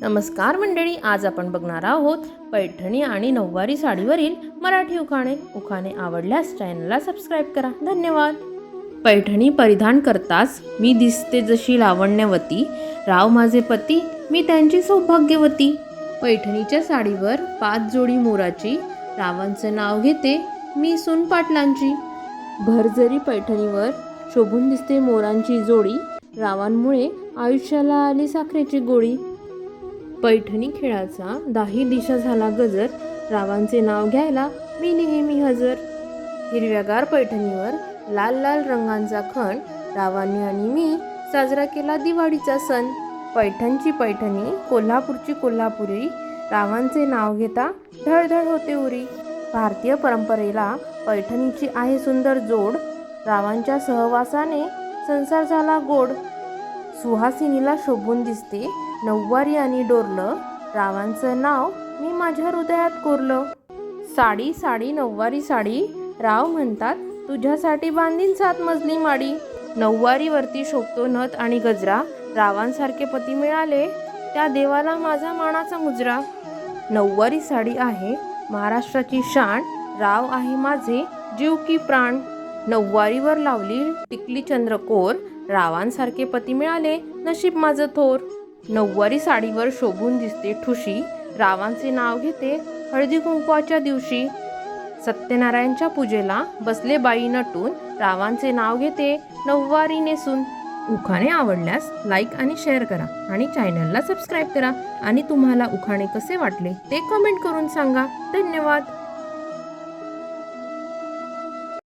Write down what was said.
नमस्कार मंडळी आज आपण बघणार आहोत पैठणी आणि नऊवारी साडीवरील मराठी उखाणे. उखाणे आवडल्यास चॅनलला सबस्क्राईब करा. धन्यवाद. पैठणी परिधान करताच मी दिसते जशी लावण्यवती. राव माझे पती मी त्यांची सौभाग्यवती. पैठणीच्या साडीवर पाच जोडी मोराची. रावांचं नाव घेते मी सून पाटलांची. भरजरी पैठणीवर शोभून दिसते मोरांची जोडी रावांमुळे आयुष्याला आली साखरेची गोळी. पैठणी खेळाचा दाही दिशा झाला गजर. रावांचे नाव घ्यायला मी नेहमी हजर. हिरव्यागार पैठणीवर लाल लाल रंगांचा खण रावांनी आणि मी साजरा केला दिवाळीचा सण. पैठणची पैठणी कोल्हापूरची कोल्हापुरी रावांचे नाव घेता धडधड होते उरी. भारतीय परंपरेला पैठणीची आहे सुंदर जोड. रावांच्या सहवासाने संसार झाला गोड. सुहासिनीला शोभून दिसते. नऊवारी आणि डोरलं. रावांचं नाव मी माझ्या हृदयात कोरलं. साडी साडी नऊवारी साडी. राव म्हणतात तुझ्यासाठी बांधीन सात मजली माडी. नऊवारीवरती शोभतो नथ आणि गजरा. रावांसारखे पती मिळाले त्या देवाला माझा मानाचा मुजरा. नऊवारी साडी आहे महाराष्ट्राची शान. राव आहे माझे जीव की प्राण. नऊवारीवर लावली टिकली चंद्रकोर. रावांसारखे पती मिळाले नशीब माझं थोर. नऊवारी साडीवर शोभून दिसते ठुशी. रावांचे नाव घेते हळदी कुंकवाच्या दिवशी. सत्यनारायणच्या पूजेला बसले बाई नटून रावांचे नाव घेते नऊवारी नेसून. उखाणे आवडल्यास लाईक आणि शेअर करा आणि चॅनलला सबस्क्राईब करा. आणि तुम्हाला उखाणे कसे वाटले ते कमेंट करून सांगा. धन्यवाद.